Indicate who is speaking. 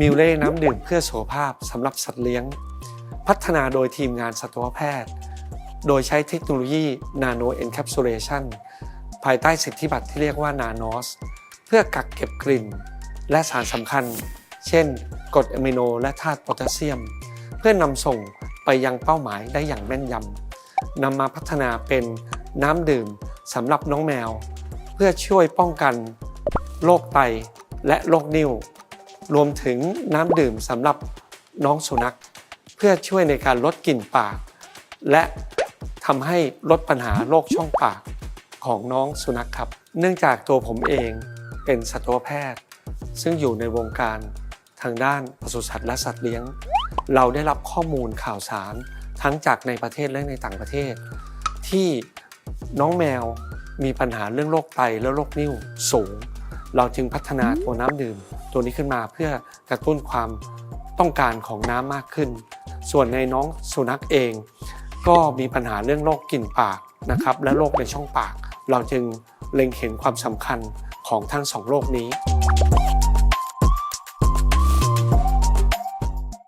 Speaker 1: มิลเล่น้ำดื่มเพื่อสุขภาพสำหรับสัตว์เลี้ยง พัฒนาโดยทีมงานสัตวแพทย์ โดยใช้เทคโนโลยี Nano Encapsulation ภายใต้สิทธิบัตรที่เรียกว่า Nanos เพื่อกักเก็บกลิ่น และสารสำคัญ เช่นกรดอะมิโนและธาตุโพแทสเซียม เพื่อนำส่งไปยังเป้าหมายได้อย่างแม่นยำนำมาพัฒนาเป็นน้ำดื่มสำหรับน้องแมว เพื่อช่วยป้องกันโรคไตและโรคนิ่ว รวมถึงน้ำดื่มสำหรับน้องสุนัข เพื่อช่วยในการลดกลิ่นปาก และทำให้ลดปัญหาโรคช่องปากของน้องสุนัขครับ เนื่องจากตัวผมเองเป็นสัตวแพทย์ ซึ่งอยู่ในวงการทางด้านปศุสัตว์และสัตว์เลี้ยง เราได้รับข้อมูลข่าวสารทั้งจากในประเทศและในต่างประเทศ ที่น้องแมวมีปัญหาเรื่องโรคไตและโรคนิ่วสูง เราจึงพัฒนาตัวน้ำดื่ม ตัวนี้ขึ้นมาเพื่อกระตุ้นความต้องการของน้ำมากขึ้น ส่วนในน้องสุนัขเอง ก็มีปัญหาเรื่องโรคกลิ่นปากนะครับ และโรคในช่องปาก เราจึงเล็งเห็นความสำคัญของทั้งสองโรคนี้